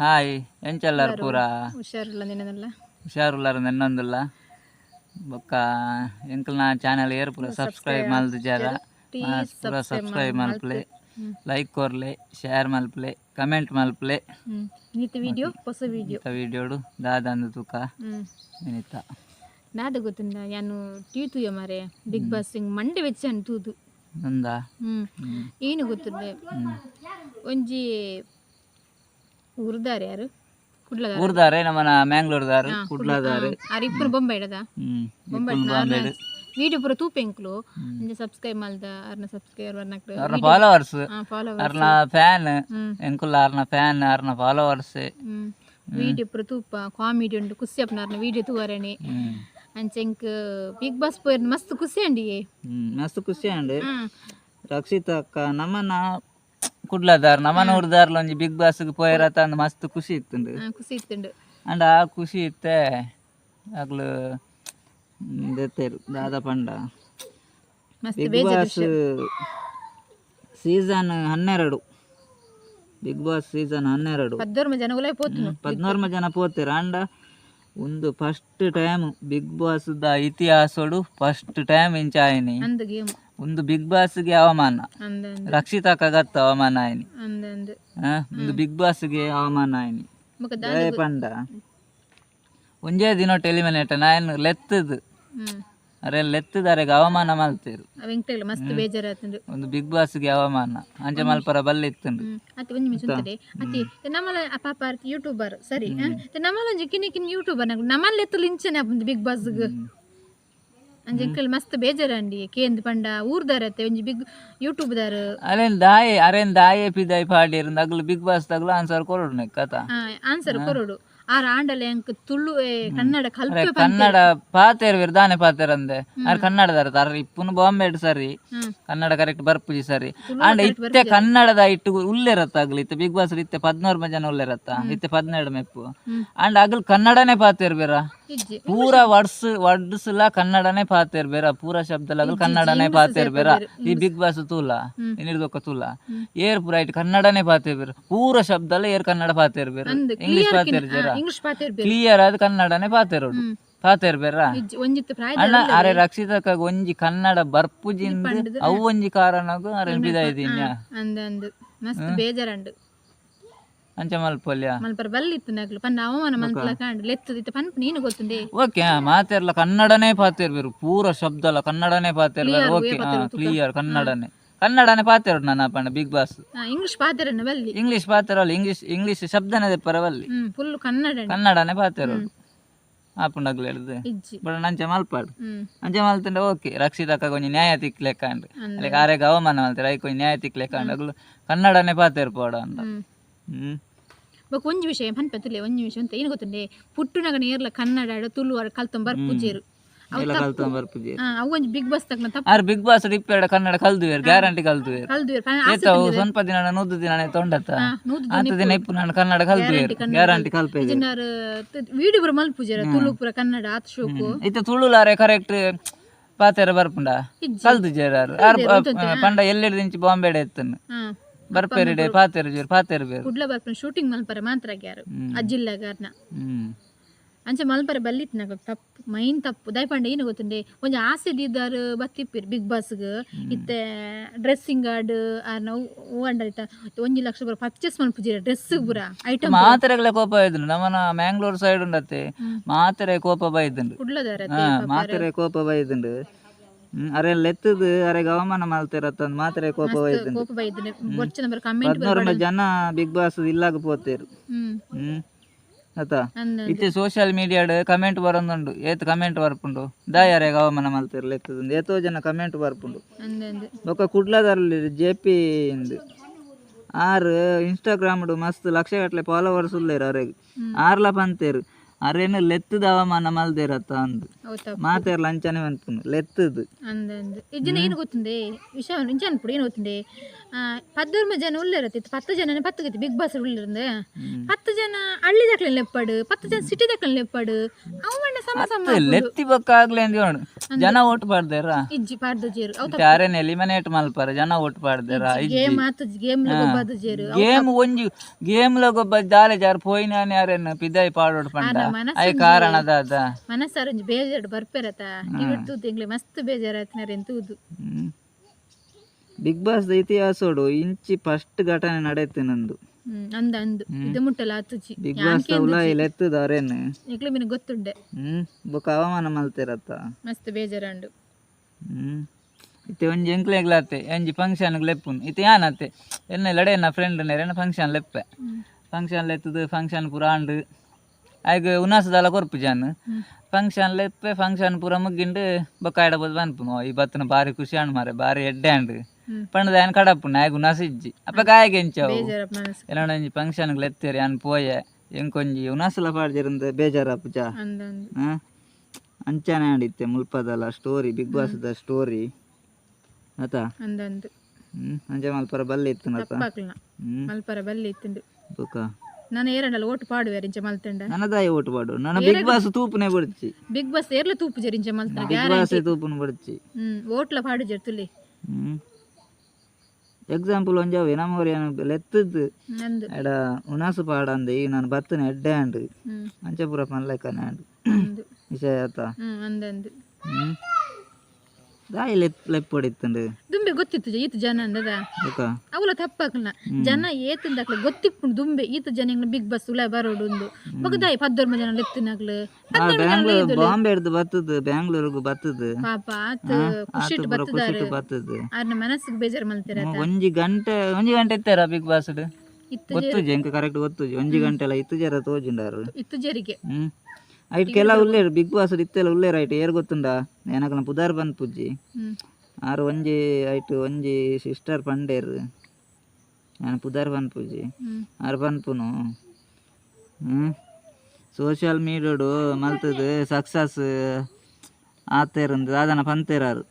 Hi ಎಂಚೆಲ್ಲರು ಪೂರ? ಹುಷಾರಿಲ್ಲ ನಿನ್ನದಲ್ಲ? ಹುಷಾರುಲ್ಲಾರ ನೆನ್ನೊಂದಿಲ್ಲ. ಬೊಕ್ಕ ಎಂಕಲ್ನ ಚಾನೆಲ್ ಏರ್ ಪೂರ ಸಬ್ಸ್ಕ್ರೈಬ್ ಮಲ್ದು ಜಾರ. ಪೂರ ಸಬ್ಸ್ಕ್ರೈಬ್ ಮಲ್ಪ್ಲೆ ಲೈಕ್ ಕೊರ್ಲೆ ಶೇರ್ ಮಲ್ಪ್ಲೆ ಕಮೆಂಟ್ ಮಲ್ಪ್ಲೆ ನಿತ್ತ ವಿಡಿಯೋ ಹೊಸ ವಿಡಿಯೋ ವಿಡಿಯೋಡು ದಾದಂದು ತೂಕ. ನಿನಿತ ನಾದ ಗೊತ್ತಿಂದ ಯಾನು ಟೀ ತೂಯ ಮಾರೆ ಬಿಗ್ ಬಾಸ್ ಸಿಂಗ್ ಮಂಡೆ ವೆಚ್ಚ ತೂದು ನಂದ? ಹ್ಮ್. ಏನು ಹ್ಮ್. ಒಂಜಿ ಊರ್ದಾರೆ ಯಾರು ಕುಡ್ಲದ ಊರ್ದಾರೆ ನಮ್ಮನ ಮ್ಯಾಂಗ್ಳೂರ್ದಾರು ಕುಡ್ಲಾದಾರೆ ಆರು ಇಪ್ಪರು ಬೊಂಬೆ ಇಡದ ಹ್ಮ್ ಬೊಂಬೆ ಇಪ್ಪುನ್ ಬಾಂಬೆಡ್ ವಿಡಿಯೋ ಪೂರ ತೂಪೆಂಕ್ಲು ಅಂಜೆ ಸಬ್ಸ್ಕ್ರೈಬ್ ಮಲ್ದ ಅರ್ನ ಸಬ್ಸ್ಕ್ರೈಬ್ ವರ್ನಕ್ಲು ಅವ್ರನ್ನ ಫಾಲೋವರ್ಸ್ ಫಾಲೋ ಅವ್ರನ್ನ ಫ್ಯಾನ್ ಹ್ಮ್ ಎಂಕುಲ್ಲ ಅವ್ರನ್ನ ಫ್ಯಾನ್ ಅವ್ರನ್ನ ಫಾಲೋವರ್ಸ್ ಹ್ಮ್ ವಿಡಿಯೋ ಪೂರ ತೂಪ ಕಾಮಿಡಿ ಉಂಡು ಖುಷಿ ಅಪ್ಪನರ್ನ ವಿಡಿಯೋ ತೂವರಣೆ ಹ್ಮ್ ಅಂಚೆಂಕ್ ಬಿಗ್ ಬಾಸ್ ಪೋಯರ್ ಮಸ್ತ್ ಖುಷಿ ಅಂಡಿಗೆ ಹ್ಮ್ ಮಸ್ತ್ ಖುಷಿ ಅಂಡ್ ಹ್ಮ್ ರಕ್ಷಿತ ಅಕ್ಕ ನಮ್ಮನ ಕುಡ್ಲದಾರ್ ನಮ್ಮನ ಊರ್ದಾರ್ಲ ಒಂಜಿ ಬಿಗ್ ಬಾಸ್ ಪೋಯರತ ಅಂದ್ ಮಸ್ತ್ ಖುಷಿ ಇತ್ತುಂಡು. ಖುಷಿ ಇತ್ತು ಅಂಡ್ ಆ ಖುಷಿ ಇತ್ತೆ ಆಗ್ಲು ದೆತ್ತೇರು ದಾದ ಪಂಡ. ಬಿಗ್ ಬಾಸ್ ಸೀಸನ್ ಹನ್ನೆರಡು. ಬಿಗ್ ಬಾಸ್ ಸೀಸನ್ ಹನ್ನೆರಡು. ಪದ್ನೋರ್ಮ ಜನ ಪೋತೀರ ಅಂಡ ಒಂದು ಫಸ್ಟ್ ಟೈಮ್ ಬಿಗ್ ಬಾಸ್ ದ ಇತಿಹಾಸಡು ಫಸ್ಟ್ ಟೈಮ್ ಇಂಚಾಯಿನಿ ಒಂದು ಬಿಗ್ ಬಾಸ್ಗೆ ಅವಮಾನ. ರಕ್ಷಿತಾ ರಕ್ಷಿತಾಕ ಹವಾಮಾನ ಅವಮಾನ ಆಯ್ನಿ. ಒಂದು ಬಿಗ್ ಬಾಸ್ಗೆ ಅವಮಾನ ಆಯ್ನಿ. ಜಯ ಪಂಡ. ಒಂಜೇ ದಿನ ಟೆಲಿಮಿನೇಟ್ ನಾಯನ್ ಲೆತ್ತದು ಅರೇ ಅರೆ ಲೆತ್ತದಾರೆಗೆ ಅವಮಾನ ಮಲ್ತೇರು. ಮಸ್ತ್ ಒಂದು ಬಿಗ್ ಬಾಸ್ಗೆ ಅವಮಾನ. ಅಂಚೆ ಮಲ್ಪರ ಬಲ್ಲಿತ್ತುಂಡು. ಹ್ಮ್. ಅತಿ ಒಂಜಿ ಮಿಸ್ ಉಂತದೆ ಅತಿ ನಮ್ಮಲ ಪಾಪ ಯೂಟ್ಯೂಬರ್ ಸರಿ ನಮ್ಮಲ ಒಂಜಿ ಕಿನಿ ಕಿನಿ ಯೂಟ್ಯೂಬರ್ ನಮ್ಮಲ್ಲಿ ಎತ್ತಲು ಇಂಚನೆ ಬಿಗ್ ಬಾಸ್ಗ್. ಅಂಜೆ ಎಂಕಲ್ ಮಸ್ತ್ ಬೇಜಾರಂಡಿ ಕೇಂದ್ ಪಂಡ ಊರ್ದಾರತ್ತೆ ಒಂಜಿ ಬಿಗ್ ಯೂಟ್ಯೂಬ್ ದಾರ ಅರೇನ್ ದಾಯೆ ಅರೆನ್ ದಾಯೆ ಪಿದಾಯಿ ಪಾಡಿರ್ ನಗ್ಲು ಬಿಗ್ ಬಾಸ್ ತಗ್ಲು ಆನ್ಸರ್ ಕೊರೋಡು ಕತ ಆನ್ಸರ್ ಕೊರೋಡು ಆರ ಆಂಡಲೆ ಅಂಕ ತುಳು ಕನ್ನಡ ಕಲ್ಪೆ ಕನ್ನಡ ಪಾತೆರ್ ವಿರ್ ದಾನೆ ಪಾತೆರ್ ಅಂದೆ. ಅರ್ ಕನ್ನಡದಾರ ತರ ಇಪ್ಪುನು ಬಾಂಬೆ ಸರಿ. ಕನ್ನಡ ಕರೆಕ್ಟ್ ಬರ್ಪುಜಿ ಸರಿ. ಆಂಡ ಇತ್ತೆ ಕನ್ನಡದ ಇಟ್ಟು ಉಲ್ಲೆರತ್ತ ಆಗ್ಲಿ ಇತ್ತೆ ಬಿಗ್ ಬಾಸ್ ಇತ್ತೆ ಪದ್ನೋರ್ ಜನ ಉಲ್ಲೆರತ್ತ? ಇತ್ತೆ ಪದ್ನೆರಡು ಮೆಪ್ಪು. ಆಂಡ ಅಂಡ್ ಅಗಲ್ ಕನ್ನಡನೇ ಪಾತೆರ್ ಬೇರ? ಪೂರ ವರ್ಡ್ಸ್ ವರ್ಡ್ಸ್ ಲ ಕನ್ನಡನೇ ಪಾತೇರ್ ಬೇರ ಪೂರ ಶಬ್ದ ಕನ್ನಡನೇ ಪಾತೇರ್ ಬೇರ. ಈ ಬಿಗ್ ಬಾಸ್ ತೂಲ ಏನಿರ್ದೊಕ್ಕ ತೂಲ? ಏರ್ ಪೂರ ಇಟ್ ಕನ್ನಡನೇ ಪಾತೇರ್ ಬೇರ. ಪೂರ ಶಬ್ದಲ ಏರ್ ಕನ್ನಡ ಪಾತೇರ್ ಬೇರ. ಅಂದ್ ಇಂಗ್ಲಿಷ್ ಪಾತೇರ್ ಜರ. ಇಂಗ್ಲಿಷ್ ಪಾತೇರ್ ಬೇರೆ. ಕ್ಲಿಯರ್ ಆದ ಕನ್ನಡನೇ ಪಾತೇರ್ ಬೇರ. ಇರ್ಬೇರ ಅಣ್ಣ ಅರೆ ರಕ್ಷಿತಕ್ಕ ಒಂಜಿ ಕನ್ನಡ ಬರ್ಪುಜಿಂದ ಅವು ಒಂಜಿ ಕಾರಣಗೂ ಅರೆ ಬೇಜಾರಂಡು ಅಂಚ ಮಲ್ಪೊಲ್ಯ ಮಲ್ಪರ ಬಲ್ಲಿತ್ತು ನಗ್ಲು ಪನ್ನ ಅವಮಾನ ಮಲ್ಪಲ ಕಾಂಡ್ ಲೆತ್ತದಿತ್ತು ಪನ್ಪ ನೀನು ಗೊತ್ತುಂಡೆ? ಓಕೆ ಮಾತೇರ್ಲ ಕನ್ನಡನೇ ಪಾತೇರ್ಬೇರು ಪೂರ ಶಬ್ದಲ ಕನ್ನಡನೇ ಪಾತೇರ್ಬೇರು ಓಕೆ ಕ್ಲಿಯರ್ ಕನ್ನಡನೇ. ಕನ್ನಡನೇ ಪಾತೇರು ನನ್ನ ಪಂಡ ಬಿಗ್ ಬಾಸ್ ಇಂಗ್ಲಿಷ್ ಪಾತೆ ಬಲ್ಲಿ. ಇಂಗ್ಲಿಷ್ ಪಾತೇರಲ್ಲ ಇಂಗ್ಲಿಷ್ ಇಂಗ್ಲಿಷ್ ಶಬ್ದನೇ ಪರವಲ್ಲಿ ಹ್ಮ್ ಫುಲ್ ಕನ್ನಡ ಕನ್ನಡನೇ ಪಾತೇರೋಡು ಆಪುಂಡಗ್ಲು ಹೇಳಿದೆ ಬಟ್ ನಂಚೆ ಮಲ್ಪಾಡು. ಅಂಚೆ ಮಲ್ತಂಡೆ ಓಕೆ ರಕ್ಷಿತಕ್ಕ ಕೊಂಚ ನ್ಯಾಯ ತಿಕ್ಲೆಕ್ಕಂಡು ಅಲ್ಲಿ ಆರೆಗೆ ಅವಮಾನ ಮಲ್ತಾರೆ ಐ ಕೊಂಚ ನ್ಯಾಯ ತಿಕ್ಲೆಕ್ಕಂಡು ಕನ್ನಡನೇ ಪಾತೇರ್ಪೋಡ ಅಂತ. ಹ್ಮ್. ಬೊಕ ಒಂಜಿ ವಿಷಯ ಪನ್ಪತ್ತುಲೆ ಒಂಜಿ ವಿಷಯ ಅಂತ ಏನು ಗೊತ್ತುಂಡೆ? ಪುಟ್ಟುನಗ ನೇರ್ಲ ಕನ್ನಡ ತುಳುವಾರ ಕಲ್ತಂಬರ್ ಪೂಜೆರು ಅವು ಒಂಜಿ ಬಿಗ್ ಬಾಸ್ ತಕ್ಕ ತಪ್ಪು. ಆರ್ ಬಿಗ್ ಬಾಸ್ ಇಪ್ಪೆರಡ ಕನ್ನಡ ಕಲ್ದುವೇರ್ ಗ್ಯಾರಂಟಿ ಕಲ್ದುವೇರ್ ಕಲ್ದುವೆ ಏತಾವು ಸ್ವಲ್ಪ ದಿನ ನೂದು ದಿನ ತೊಂಡತ್ತ. ನೂದು ಅಂತ ದಿನ ಇಪ್ಪು ನಾನು ಕನ್ನಡ ಕಲ್ದುವೇರ್ ಗ್ಯಾರಂಟಿ ಕಲ್ಪೆ ವಿಡಿಯೋ ವೀಡಿಯೋ ಬರ ಮಲ್ಪೂಜೆರ ತುಳು ಪುರ ಕನ್ನಡ ಆತ ಶೋಕು. ಇತ್ತ ತುಳುಲಾರೆ ಕರೆಕ್ಟ್ ಪಾತೆರ ಬರ್ಪುಂಡ. ಕಲ್ದು ಜೇರಾರು ಪಂಡ ಎಲ್ಲೆಡ್ ದಿಂಚಿ ಬಾಂಬೆಡೆ ಎತ್ತನ್ನು. ಬರ್ಪೇರಿಡೆ ಪಾತೆರ ಜೋರ್ ಪಾತೆರ ಬೇರು. ಕುಡ್ಲ ಬರ್ಪನ ಶೂಟಿಂಗ್ ಮಲ್ಪರ ಮಾತ್ರ ಗ್ಯಾರು ಅಜ್ಜಿಲ್ಲಗಾರ್ನ ಹ್ಮ್. ಅಂಚೆ ಮಲ್ಪರ ಬಲ್ಲಿತ್ ನಗ ತಪ್ಪು ಮೈನ್ ತಪ್ಪು. ದಯಪಂಡ ಏನು ಗೊತ್ತುಂಡೆ? ಒಂಜ ಆಸೆ ದಿದ್ದಾರ್ ಬತ್ತಿಪ್ಪಿರ್ ಬಿಗ್ ಬಾಸ್ಗ್. ಇತ್ತೆ ಡ್ರೆಸ್ಸಿಂಗ್ ಗಾರ್ಡ್ ನಾವು ಅಂಡ ಒಂಜಿ ಲಕ್ಷ ಬರ ಪರ್ಚೇಸ್ ಮಲ್ಪುಜಿರ ಡ್ರೆಸ್ ಪೂರ ಐಟಮ್ ಮಾತೆರೆಗ್ಲೆ ಕೋಪ ಬೈದುಂಡು ನಮ್ಮನ ಮ್ಯಾಂಗ್ಳೂರ್ ಸೈಡ್ ಉಂಡತ್ತೆ. ಮಾತೆರೆ ಕೋಪ ಬೈದುಂಡು ಕುಡ್ಲದಾರ ಮಾತೆರೆ ಕೋಪ ಬೈದುಂಡು ಹ್ಮ್ ಅರೆ ಲೆತ್ತದು ಅರೆ ಅವಮಾನ ಮಲ್ತಿರತ್ತಂದ್ ಮಾತೆರೆ ಕೋಪ ಬೈದುಂಡು ಕೋಪ ಬೈದ್ರೆ ಬೊಚ್ಚ ನಂಬರ್ ಕಮೆಂಟ್ ಹದಿನಾರು ಜನ ಬಿಗ್ ಬಾಸ್ ಇಲ್ಲಾಗ ಪೋತೇರು ಹ್ಮ್. ಆತ ಇತ್ತೆ ಸೋಶಿಯಲ್ ಮೀಡಿಯಾಡ್ ಕಮೆಂಟ್ ಬರೊಂದುಂಡು. ಏತ್ ಕಮೆಂಟ್ ಬರ್ಪುಂಡು. ದಾಯಾರೆಗ ಅವಮಾನ ಮಲ್ತಿರ್ಲ ಎತ್ತದು ಏತೋ ಜನ ಕಮೆಂಟ್ ಬರ್ಪುಂಡು. ಬೊಕ್ಕ ಕುಡ್ಲದಲ್ಲಿ ಜೆ ಪಿ ಇಂದು. ಆರ್ ಇನ್ಸ್ಟಾಗ್ರಾಮ್ಡು ಮಸ್ತ್ ಲಕ್ಷಗಟ್ಲೆ ಫಾಲೋವರ್ಸ್ ಉಳ್ಳೇರು ಅವ್ರಿಗೆ. ಆರ್ಲ ಪಂತೇರು ಅರೇನು ಲೆತ್ತದ ಅವಮಾನ ಮಲ್ದೇರತ್ತ ಅಂದು ಹೌದಾ ಮಾತೇರ್ ಲಂಚನೆ ಅನ್ಪುನು ಲೆತ್ತದು ಅಂದ ಅಂದ ಇಜ್ಜನ ಏನು ಗೊತ್ತುಂಡೆ ವಿಷಯ ಇಂಚ ಅನ್ಪುಡು ಏನು ಗೊತ್ತುಂಡೆ ಪದ್ದೂರ್ಮ ಜನ ಉಳ್ಳಿರತ್ತಿತ್ತು ಪತ್ತು ಜನ ಪತ್ತು ಗತಿ ಬಿಗ್ ಬಾಸ್ ಉಳ್ಳಿರಂದ ಪತ್ತು ಜನ ಹಳ್ಳಿ ದಕ್ಲೆ ಲೆಪ್ಪಡು ಪತ್ತು ಜನ ಸಿಟಿ ದಕ್ಲೆ ಲೆಪ್ಪಡು ಅವಣ್ಣ ಜನ ಓಟ್ ಪಾಡ್ದೇರ? ಇಜ್ಜಿ ಪಾಡ್ದು ಜೇರು. ಯಾರೇನ್ ಎಲಿಮಿನೇಟ್ ಮಲ್ಪಾರ ಜನ ಓಟ್ ಗೇಮ್ ಆತು ಗೇಮ್ ಗೊಬ್ಬದು ಜೇರು. ಗೇಮ್ ಒಂಜಿ ಗೇಮ್ ಲಗೊಬ್ಬ ದಾಲೆ ಜಾರ್ ಪೋಯಿನಾನ ಯಾರೇನು ಪಿದಾಯಿ ಪಾಡೋಡ್ ಪಂಡ. ಐ ಕಾರಣದ ಅದ ಮನಸ್ಸಾರ ಒಂಜಿ ಬೇಜಾರು ಮಸ್ತ್ ಕಿವಿಟ್ಟು ತಿಂಗ್ಳಿ ಮಸ್ತ್ ಎಂತೂದು ಬಿಗ್ ಬಾಸ್ ಇತಿಹಾಸೋಡು ಇಂಚಿ ಫಸ್ಟ್ ಘಟನೆ ನಡೆಯುತ್ತೆ ನಂದು. ಅಂದ ಅಂದು. ಇದು ಮುಟ್ಟಲ ಆತುಜಿ. Big boss ಎಕ್ಲೆ ಮಿನ ಗೊತ್ತುಂಡೆ. ಹ್ಮ್ ಬೊಕ ಅವಮಾನ ಮಲ್ತಿರತ್ತ? ಮಸ್ತ್ ಬೇಜಾರಂಡು. ಹ್ಮ್. ಇತ್ತೆ ಒಂಜಿ ಎಂಕ್ಲೆಗ್ಲಾತೆ ಒಂಜಿ ಫಂಕ್ಷನ್ ಲೆಪ್ಪುನ್. ಇತ್ತೆ ಯಾನತ್ತೆ? ಎನ್ನ ಲಡೆ ನ ಫ್ರೆಂಡ್ ನೆರೆನ ಫಂಕ್ಷನ್ ಲೆಪ್ಪೆ ಫಂಕ್ಷನ್ ಲೆತ್ತದು ಫಂಕ್ಷನ್ ಪೂರ ಆಂಡು. ಆಯ್ಗ ಉನಾಸದಾಲ ಕೊರ್ಪು ಜಾನ್. ಫಂಕ್ಷನ್ ಲೆಪ್ಪೆ ಫಂಕ್ಷನ್ ಪೂರ ಮುಗ್ಗಿಂಡು ಬೊಕ್ಕ ಆಡ ಬೋದು ಬನ್ಪುನು ಈ ಬತ್ತನ ಬಾರಿ ಖುಷಿ ಆಂಡ್ ಮಾರೆ ಬಾರಿ ಎಡ್ಡೆ ಆಂಡು. ಹ್ಮ್. ಪಂಡದ ಏನ್ ಕಡಪುನ ಇಜ್ಜಿ ಅಪ್ಪ ಬೇಜಾರ ಮನಸ್ಸು ಎಲ್ಲ ಒಂಜಿ ಫಂಕ್ಷನ್ಗೆ ಲೆತ್ತೇರಿ ಅನ್ ಪೋಯೆ ಎಂಕೊಂಜಿ ಉನಾಸಲ ಪಾಡ್ದಿರಂದ ಬೇಜಾರಪ್ಪು ಪೂಜ ಅಂಚನೆ ಅಂದು ಹಾಂ? ಅಂಚಾನೆ ಆಡಿತ್ತೆ ಮುಲ್ಪದಲ್ಲ ಸ್ಟೋರಿ ಬಿಗ್ ಬಾಸ್ದ ಸ್ಟೋರಿ ಆತಾ ಅಂದ ಅಂದು ಹ್ಞೂ ಅಂಜೆ ಮಲ್ಪರ ಬಲ್ಲಿ ಇತ್ತು ನತ ಮಲ್ಪರ ಬಲ್ಲಿ ಇತ್ತು ಬುಕ ನಾನು ಏರಂಡಲ್ಲ ಓಟ್ ಪಾಡುವೆ ರಿಂಚ ಮಲ್ತಂಡ. ನನದಾಯ ಓಟು ಪಾಡು. ನನ್ನ ಬಿಗ್ ಬಾಸ್ ತೂಪುನೆ ಬಡ್ಚಿ. ಬಿಗ್ ಬಾಸ್ ಏರ್ಲ ತೂಪು ಜರಿಂಚ ಮಲ್ತ ಬಿಗ್ ಬಾಸ್ ತೂಪುನ ಬಡ್ಚಿ. ಹ್ಮ್ ಓಟ್ಲ ಪಾಡು ಜರ್ತುಲಿ ಹ್ಞೂ ಎಕ್ಸಾಂಪಲ್ ಒಂಜಾವೆ ನಮ್ಮವ್ರು ಏನು ಲೆತ್ತದ್ದು ನಂದು ಎಡ ಉನಾಸು ಪಾಡಂದೆ ಈಗ ನಾನು ಬತ್ತನೆ ಎಡ್ಡೆ ಆಂಡು ಹ್ಮ್ ಅಂಚೆ ಪೂರ ಪನ್ಲೆಕ್ಕನೆ ಆಂಡು ಅಂದು ವಿಷಯ ಆತ ಹ್ಮ್ ಅಂದಂದು ಹ್ಞೂ ದಾಯಿ ಲೆಪ್ ಲೆಪ್ ಹೊಡಿತ್ತಂಡು ದುಂಬೆ ಗೊತ್ತಿತ್ತು ಈತ ಜನ ಅಂದದ ಅವಳ ಅವಲ ತಪ್ಪಾಕಲ್ನ ಜನ ಏತಂದಾಕ್ಲೆ ಗೊತ್ತಿಪ್ಪುಂಡು ದುಂಬೆ. ಈತ ಜನ ಬಿಗ್ ಬಸ್ ಉಲ ಬರೋಡು ಒಂದು ಬಗದಾಯಿ ಪದ್ದೊರ್ಮ ಜನ ಲೆತ್ತಿನಾಗ್ಲು. ಆ ಬ್ಯಾಂಗ್ಳೂರ್ ಬಾಂಬೆ ಹಿಡ್ದು ಬತ್ತದು ಬ್ಯಾಂಗ್ಳೂರ್ಗು ಬತ್ತದು. ಪಾಪ ಆತ ಪೂರ ಬತ್ತದಾರ. ಬತ್ತದು. ಆರ್ನ ಮನಸ್ಸಿಗೆ ಬೇಜಾರು ಮಲ್ತಿರ ಒಂಜಿ ಗಂಟೆ ಒಂಜಿ ಗಂಟೆ ಇತ್ತಾರ ಬಿಗ್ ಬಾಸ್ ಗೊತ್ತುಜಿ ಎಂಕ ಕರೆಕ್ಟ್ ಗೊತ್ತು ಒಂಜಿ ಗಂಟೆ ಎಲ್ಲ ಇತ್ತು ಜರ ತೋಜಿಂಡಾರು. ಇತ್ತು ಜರಿಗೆ. ಹ್ಮ್ ಐಟ್ ಕೆಲ ಉಲ್ಲೇರು ಬಿಗ್ ಬಾಸ್ ಇತ್ತೆಲ್ಲ ಉಲ್ಲೇ ಐಟ್ ಏರ್ ಗೊತ್ತುಂಡ ಏನಕಲ ಪುದಾರ್ ಬಂದ್ ಪುಜ್ಜಿ. ಆರು ಒಂಜಿ ಐಟ್ ಒಂಜಿ ಸಿಸ್ಟರ್ ಪಂಡೇರ್ ನಾನು ಪುದಾರ್ ಬಂದ್ ಪುಜ್ಜಿ. ಆರು ಹ್ಮ್. ಸೋಷಿಯಲ್ ಮೀಡಿಯೋಡು ಮಲ್ತದು ಸಕ್ಸಸ್ ಆತೇರಂದು ಅದನ್ನ ಪಂತೇರಾರು.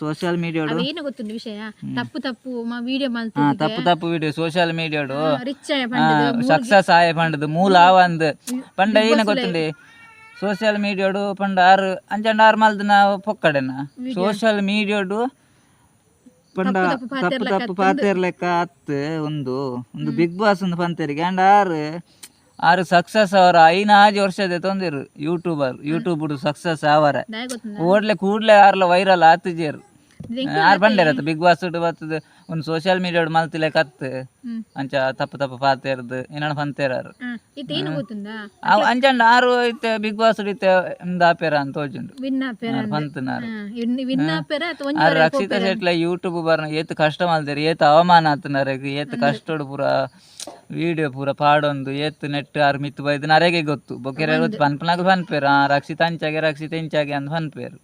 ಸೋಷಿಯಲ್ ಮೀಡಿಯಾಡು ಏನು ಗೊತ್ತುಂಡು ವಿಷಯ? ತಪ್ಪು ತಪ್ಪು ವಿಡಿಯೋ ಹಾ ಮಲ್ತ ತಪ್ಪು ತಪ್ಪು ವಿಡಿಯೋ ಸೋಷಿಯಲ್ ಮೀಡಿಯಾಡು ಸಕ್ಸಸ್ ಆಯ ಪಂಡದು ಮೂಲ ಆವಂದ್ ಪಂಡ ಏನ ಗೊತ್ತುಂಡಿ ಸೋಷಿಯಲ್ ಮೀಡಿಯಾಡು ಪಂಡ ಆರು ಅಂಚಂಡ ಆರು ಮಲ್ದನ ಪೊಕ್ಕಡೆನ? ಸೋಷಿಯಲ್ ಮೀಡಿಯಾಡು ಪಂಡ ತಪ್ಪು ತಪ್ಪು ಪಾತೇರ್ ಲೆಕ್ಕ ಅತ್ತು ಒಂದು. ಒಂದು ಬಿಗ್ ಬಾಸ್ ಒಂದು ಪಂತೇರಿಗೆ. ಅಂಡ್ ಆರು ಆರು ಸಕ್ಸಸ್ ಅವರ ಐನಾಜಿ ವರ್ಷದ ತೊಂದಿರು ಯೂಟ್ಯೂಬರ್ ಯೂಟ್ಯೂಬ್ ಸಕ್ಸಸ್ ಅವರ. ಓಡ್ಲೆ ಕೂಡ್ಲೆ ಆರ್ಲ ವೈರಲ್ ಆತುಜೇರು. ಆರು ಬಂಡೇರತ್ತ ಬಿಗ್ ಬಾಸ್ ಬರ್ತದ. ಒಂದು ಸೋಶಿಯಲ್ ಮೀಡಿಯಾ ಮಲ್ತಿಲೆ ಕತ್ ಅಂಚ ತಪ್ಪು ತಪ್ಪು ಪಾತೆರ್ದು ಏನ ಪಂತೇರಾರು ಹಾ ಇತ್ತ ಏನು ಗೊತ್ತುಂಡಾ? ಅವ್ ಅಂಚಂಡ ಆರು ಇತ್ತೆ ಬಿಗ್ ಬಾಸ್ ಇತ್ತೆ ಒಂದು ಆಪೇರ ಅಂತ ತೋಜುಂಡು. ವಿನ್ ಆಪೇರ ಆರು ಪಂತನಾರು ವಿನ್ ಆಪೇರ ಅಥವಾ ಒಂಜಿ ಆರು ರಕ್ಷಿತ ಶೆಟ್ಲ ಯೂಟ್ಯೂಬ್ ಬರ್ನ ಏತ್ ಕಷ್ಟ ಮಲ್ದೇರಿ ಏತ್ ಅವಮಾನ ಆತನರೆಗ್ ಏತ್ ಕಷ್ಟೋಡು ಪೂರ ವಿಡಿಯೋ ಪೂರ ಪಾಡೊಂದು ಏತ್ ನೆಟ್ ಆರು ಮಿತ್ ಬೈದು ನರೆಗೆ ಗೊತ್ತು? ಬೊಕೆರೆ ಗೊತ್ತು ಪನ್ಪನಾಗ ಪನ್ಪೇರು ರಕ್ಷಿತ ಅಂಚಾಗೆ ರಕ್ಷಿತ ಇಂಚಾಗೆ ಅಂತ ಪನ್ಪೇರು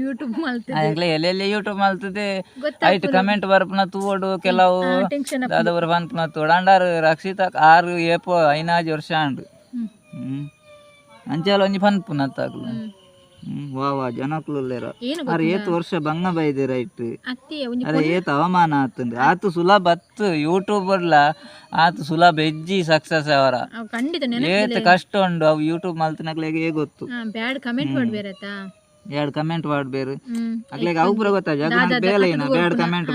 ಯೂಟ್ಯೂಬ್ ಆಗ್ಲೇ ಎಲ್ಲೆಲ್ಲಿ ಯೂಟ್ಯೂಬ್ ಮಲ್ತದೆ? ಐಟ್ ಕಮೆಂಟ್ ಬರ್ಪುನ ತೂಡು ಕೆಲವು ಅದವ್ರ ಬಂದ್ಪನ ಅಂಡಾರು ರಕ್ಷಿತ ಆರು ಏಪೋ ಐನಾಜ್ ವರ್ಷ ಅಂಡು. ಹ್ಮ್. ಹ್ಮ್. ಅಂಚೆಲ್ಲ ಒಂಜಿ ಬಂದ್ಪುನ ತಾಗ್ಲು ವಾ ವಾ ಜನಕ್ಲುಲ್ಲೇರ ಅರೆ ಏತ್ ವರ್ಷ ಬಂಗ ಬೈದೆ ರೈಟ್. ಅತ್ತಿ ಒಂಜಿ ಅರೆ ಏತ್ ಅವಮಾನ ಆತಂದು ಆತು ಸುಲಭ ಅತ್ತು ಯೂಟ್ಯೂಬರ್ಲ ಆತು ಸುಲಭ ಎಜ್ಜಿ ಸಕ್ಸಸ್ ಅವರ. ಖಂಡಿತ ಏತ್ ಕಷ್ಟ ಉಂಡು ಅವು ಯೂಟ್ಯೂಬ್ ಏ ಗೊತ್ತು. ಬ್ಯಾಡ್ ಕಮೆಂಟ್ ಮಾಡ್ಬೇರತ್ತ? ಎರಡು ಕಮೆಂಟ್ ಮಾಡ್ಬೇರು. ಹ್ಮ್. ಅಕ್ಲೆಗೆ ಅವು ಪೂರ ಗೊತ್ತಾಜ ಅದು ಬೇಲೆ ಏನ ಬೇಡ ಕಮೆಂಟ್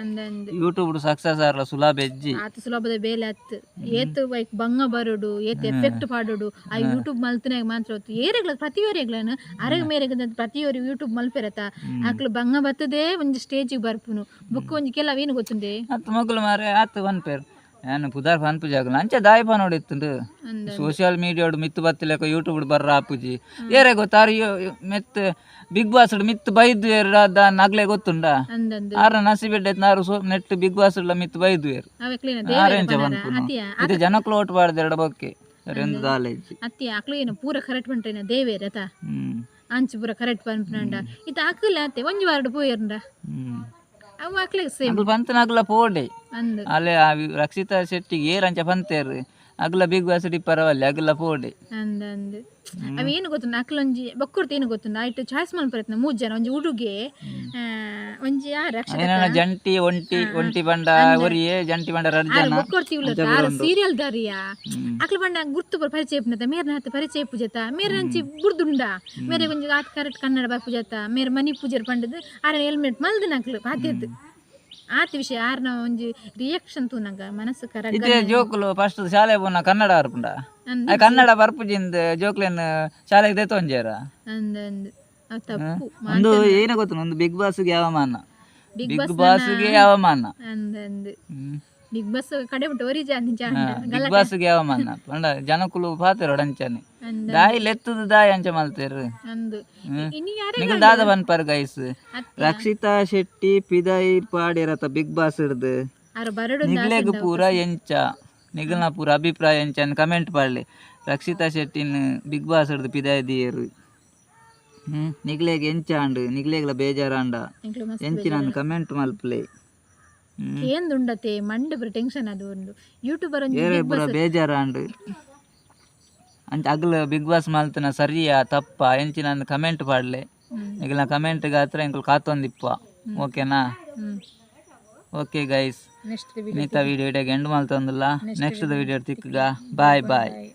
ಅಂದಂದು ಯೂಟ್ಯೂಬ್ ಸಕ್ಸಸ್ ಆರ್ಲ ಸುಲಭ ಎಜ್ಜಿ ಆತ ಸುಲಭದ ಬೇಲೆ ಅತ್ತು ಏತ್ ಬೈಕ್ ಬಂಗ ಬರುಡು ಏತ್ ಎಫೆಕ್ಟ್ ಪಾಡುಡು ಆ ಯೂಟ್ಯೂಬ್ ಮಲ್ತನಾಗ ಮಾತ್ರ ಹೊತ್ತು. ಏರೆಗ್ಲ ಅರೆಗ್ ಮೇರೆಗ್ ಪ್ರತಿ ಪ್ರತಿಯೊರು ಯೂಟ್ಯೂಬ್ ಮಲ್ಪೆರತ. ಆಕ್ಲು ಬಂಗ ಬತ್ತದೇ ಒಂಜಿ ಸ್ಟೇಜಿಗೆ ಬರ್ಪುನು. ಬುಕ್ ಒಂಜಿ ಕೆಲವೇನು ಗೊತ್ತುಂಡೆ? ಅತ್ ಮಗಳು ಮಾರೆ ಆತು ಪನ್ಪೇರು ಏನು ಪುದಾರ್ ಪನ್ಪು ಜಾಗಲ ಅಂಚೆ ದಾಯಿ ಪನ್ ನೋಡಿತ್ತುಂಡು ಅಂದ ಸೋಷಿಯಲ್ ಮೀಡಿಯಾಡು ಮಿತ್ತು ಬತ್ತಿಲೆಕ ಯೂಟ್ಯೂಬ್ ಬರ್ರ ಆಪುಜಿ ಏರೆ ಗೊತ್ತಾರು ಮೆತ್ ಬಿಗ್ ಬಾಸ್ ಮಿತ್ತು ಬೈದು ಏರ್ದ ನಗ್ಲೆ ಗೊತ್ತುಂಡ ಅಂದಂದು ಆರ ನಸಿಬಿಡ್ಡೆ ನಾರು ಸೊ ನೆಟ್ ಬಿಗ್ ಬಾಸ್ ಮಿತ್ತು ಬೈದು ಏರು ಅವಕ್ಲೇನ ಆರೆಂಚ ದೇವರ ಪನ್ಪುನು ಅತಿಯ ಇದು ಜನಕ್ಲು ಓಟ್ ಬಾರ್ದು ಎರಡು ಬೊಕ್ಕೆ రెండు దాలేజీ ಅತ್ತಿ ಆಕ್ಲು ಏನು ಪೂರ ಕರೆಕ್ಟ್ ಪಂಟ್ರೇನ ದೇವೇರತ ಹ್ಮ್ ಅಂಚು ಪೂರ ಕರೆಕ್ಟ್ ಪನ್ಪುನಂಡ ಇತ್ತ ಆಕಲ ಅತ್ತೆ ಒಂಜಿ ವಾರಡು ಪೋಯರ್ಂಡ ಹ್ಮ್ ಅವು ಆಕ್ಲಿಗೆ ಸೇಮ್ ಅಕ್ಲು ಪೋಡೆ. ಅಂದು. ಅಲ್ಲೇ ಆ ವಿ- ರಕ್ಷಿತಾ ಶೆಟ್ಟಿಗೆ ಏರಂಚ ಪಂತೇರು ಅಗ್ಲ ಬಿಗ್ ಬಾಸ್ ಡಿಪ್ಪರವಲ್ಲಿ ಅಗ್ಲ ಪೋಡಿ. ಅಂದ ಅಂದ್ ಅವ ಏನು ಗೊತ್ತುಂಡ ಅಕ್ಲೊಂಜಿ ಬಕ್ಕುರ್ತ ಏನು ಗೊತ್ತುಂಡ ಆಯ್ತು ಚಾಯ್ಸ್ ಮಲ್ಪರತ್ನ ಮೂಜ್ ಜನ ಒಂಜಿ ಉಡುಗೆ ಒಂಜಿ ಯಾರು ಜಂಟಿ ಒಂಟಿ ಒಂಟಿ ಬಂಡ ಒರಿಯೇ ಜಂಟಿ ಬಂಡ ರಡ್ ಬಕ್ಕುರ್ತಿ ಜನ. ಬೊಕ್ಕುರ್ತಿ ಉಳ್ಳತ ಆರು ಸೀರಿಯಲ್ ದಾರಿಯ. ಅಕ್ಲ ಬಂಡ ಗುರ್ತು ಪರ ಪರಿಚಯ ಪುನತ ಮೇರ್ನ ಹತ್ತ ಪರಿಚಯ ಪೂಜತ. ಮೇರ್ ಅಂಚಿ ಬುರ್ದುಂಡ. ಮೇರೆ ಒಂಜಿ ಆತ್ ಕರೆಕ್ಟ್ ಕನ್ನಡ ಬಾ ಪೂಜತ. ಮೇರೆ ಮನಿ ಪೂಜರ್ ಪಂಡದ ಆರ ಹೆಲ್ಮೆಟ್ ಮಲ್ದ ಅಕ್ಲು ಪಾತಿರ್ದು ಆತ ವಿಷಯ ಆರ್ನ ಒಂಜಿ ರಿಯಾಕ್ಷನ್ ತೂನಗ ಮನಸ್ಸು ಇದೇ ಜೋಕುಲು ಫಸ್ಟ್ ಶಾಲೆ ಪೋನ ಕನ್ನಡ ಅರ್ಪುಂಡ ಆ ಕನ್ನಡ ಬರ್ಪುಜಿಂದ ಜೋಕ್ಲೆನ್ ಶಾಲೆಗೆ ದೆತ್ತೊಂಜೇರ ಅಂದ್ ಅಂದ್ ಅವ್ ತಪ್ಪು. ಒಂದು ಏನ ಗೊತ್ತು ಒಂದು ಬಿಗ್ ಬಾಸ್ಗೆ ಅವಮಾನ ಬಿಗ್ ಬಾಸ್ಗೆ ಅವಮಾನ ಅಂದ್ ಅಂದ್ ಹ್ಮ್. ಬಿಗ್ ಬಾಸ್ ಕಡೆ ಬಿಟ್ಟು ಒರಿ ಬಿಗ್ ಬಾಸ್ಗೆ ಅವಮಾನ ಪಂಡ ಜನಕುಲು ಪಾತೆರ್ ಅಂದ್. ದಾಯಿ ಲೆತ್ತದ ದಾಯಿ ಅಂಚ ಮಲ್ತೇರು ನಿಗಲ್ ದಾದ ಬನ್ಪರ್ ಗೈಸ್. ರಕ್ಷಿತಾ ಶೆಟ್ಟಿ ಪಿದಾಯಿ ಪಾಡಿರತ ಬಿಗ್ ಬಾಸ್ ಇರ್ದು. ನಿಗ್ಲೆಗ್ ಪೂರ ಎಂಚ. ನಿಗಲ್ನ ಪೂರ ಅಭಿಪ್ರಾಯ ಎಂಚ ಕಮೆಂಟ್ ಪಾಡ್ಲಿ ರಕ್ಷಿತಾ ಶೆಟ್ಟಿನ ಬಿಗ್ ಬಾಸ್ ಹಿಡ್ದು ಪಿದಾಯ ದಿಯರು ಹ್ಮ್. ನಿಗ್ಲೆಗ್ ಎಂಚ ಅಂಡು ನಿಗ್ಲೆಗ್ಲ ಬೇಜಾರಾಂಡ ಎಂಚಿನ ಕಮೆಂಟ್ ಮಲ್ಪ್ಲೆ. ಹ್ಮ್. ದುಂಡತೆ ಮಂಡೆ ಬರ ಟೆನ್ಷನ್ ಅದು ಒಂದು. ಯೂಟ್ಯೂಬರ್ ಏರೆ ಪೂರ ಬೇಜಾರಾಂಡು. ಅಂಚ ಅಗ್ಲ ಬಿಗ್ ಬಾಸ್ ಮಾಲ್ತನ ಸರಿಯಾ ತಪ್ಪ ಎಂಚಿನ ಕಮೆಂಟ್ ಪಾಡ್ಲೆ ಈಗ ಈಗಲ ಕಮೆಂಟ್ ಗಾತ್ರ ಎಂಕುಲು ಕಾತೊಂದಿಪ್ಪ ಓಕೆನಾ okay guys next video end ಮಲ್ತೊಂದಿಲ್ಲ. Next video ತಿಕ್ಕಗ ಬಾಯ್ ಬಾಯ್ ಬಾಯ್